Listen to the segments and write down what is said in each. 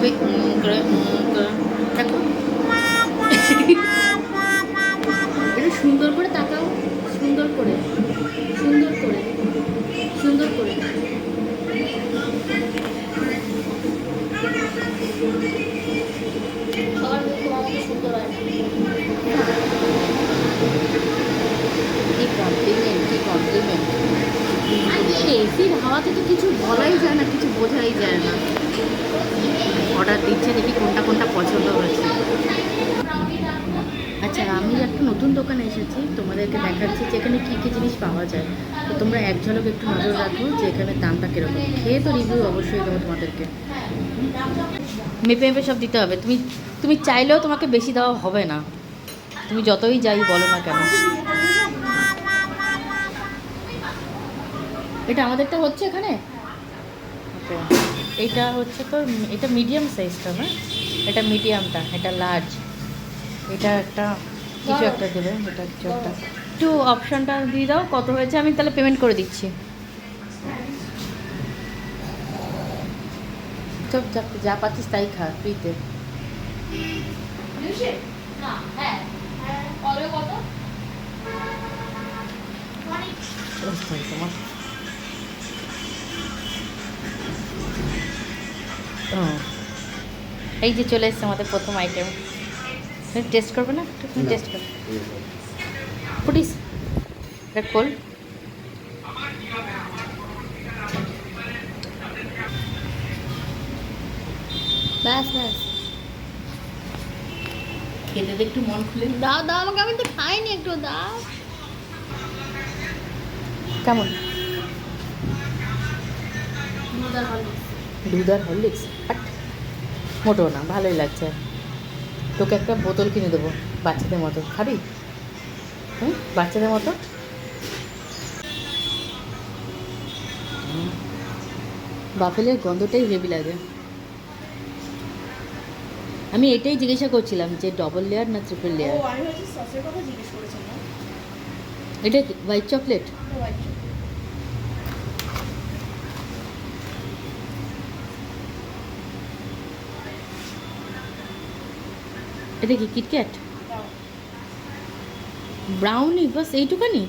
যাবে এসির হাওয়াতে তো কিছু বলাই যায় না, কিছু বোঝাই যায় না। অর্ডার দিচ্ছে দেখি কোনটা কোনটা পছন্দ হয়েছে। আচ্ছা আমি একটা নতুন দোকানে এসেছি, তোমাদেরকে দেখাচ্ছি যে এখানে কী কী জিনিস পাওয়া যায়। তো তোমরা এক একটু নজর রাখো যে এখানে দামটা কীরকম। খেয়ে তো রিভিউ অবশ্যই দেবো তোমাদেরকে। মেপে মেপে সব দিতে হবে। তুমি তুমি চাইলেও তোমাকে বেশি দেওয়া হবে না। তুমি যতই যাই বলো না কেন। এটা আমাদেরটা হচ্ছে এখানে? ওকে। এইটা হচ্ছে তো এটা মিডিয়াম সাইজটা না? এটা মিডিয়ামটা এটা লার্জ এটা একটা কিছু একটা দেবে এটা কিছু একটা। একটু অপশানটা দিয়ে দাও কত হয়েছে? আমি তাহলে পেমেন্ট করে দিচ্ছি। চপ চাপ যা পাচ্ছিস তাই খা ফ্রিতে তোমার ও। এই যে চলে এসছে আমাদের প্রথম আইটেম তুমি টেস্ট করবে না? তুমি টেস্ট করবে ফুটিস এটা খোল। ব্যাস ব্যাস। খেতে একটু মন খুলে দাও দাও আমাকে আমি তো খাইনি একটু দাও। কেমন? দুধ আর হরলিক্স? বাট মোটো না ভালোই লাগছে। তোকে একটা বোতল কিনে দেবো বাচ্চাদের মতো। খাবি? হুম? বাচ্চাদের মতো। বাফেলের গন্ধটাই হেভি লাগে। আমি এটাই জিজ্ঞাসা করছিলাম যে ডবল লেয়ার না ট্রিপল লেয়ার এটা কি হোয়াইট চকলেট এটা কি কিটক্যাট ব্রাউনি বাস এইটুখানি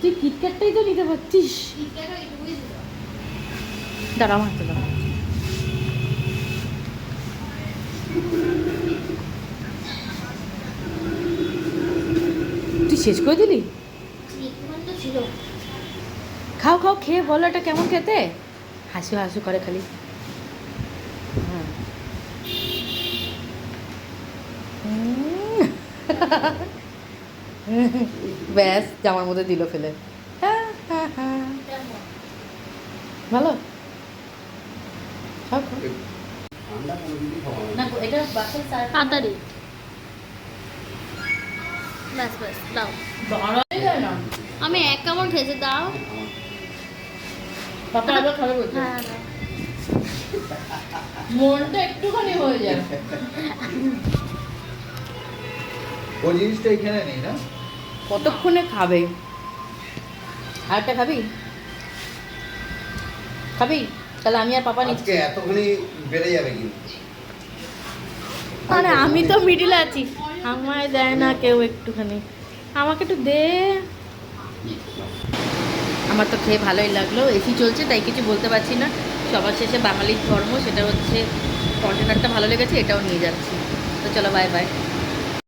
তুই কিটক্যাটটাই তো নিতে পারছিস দাঁড়া আমার হাতে দাঁড়া। তুই শেষ করে দিলি? খাও খাও খেয়ে বলো এটা কেমন খেতে? হাসি হাসু করে খালি। হ্যাঁ। ব্যাস জামার মধ্যে দিল ফেলে। ভালো? আমি এক কামড় খেয়েছি দাও। হ্যাঁ দাও। মনটা একটুখানি হয়ে যায়। ওই জিনিসটা এখানে নেই না? কতক্ষণে খাবে? আরেকটা খাবি? খাবি? তাহলে আমি আর পাপা নিচ্ছি। এতখানি বেড়ে যাবে কিন্তু। আরে আমি তো মিডিলে আছি। আমায় দেয় না কেউ একটুখানি। আমাকে একটু দে। আমার তো খেয়ে ভালোই লাগল। এসি চলছে তাই কিছু বলতে পারছি না। সবার শেষে বাঙালির ধর্ম সেটা হচ্ছে কন্টেনারটা ভালো লেগেছে এটাও নিয়ে যাচ্ছি। তো চলো বাই বাই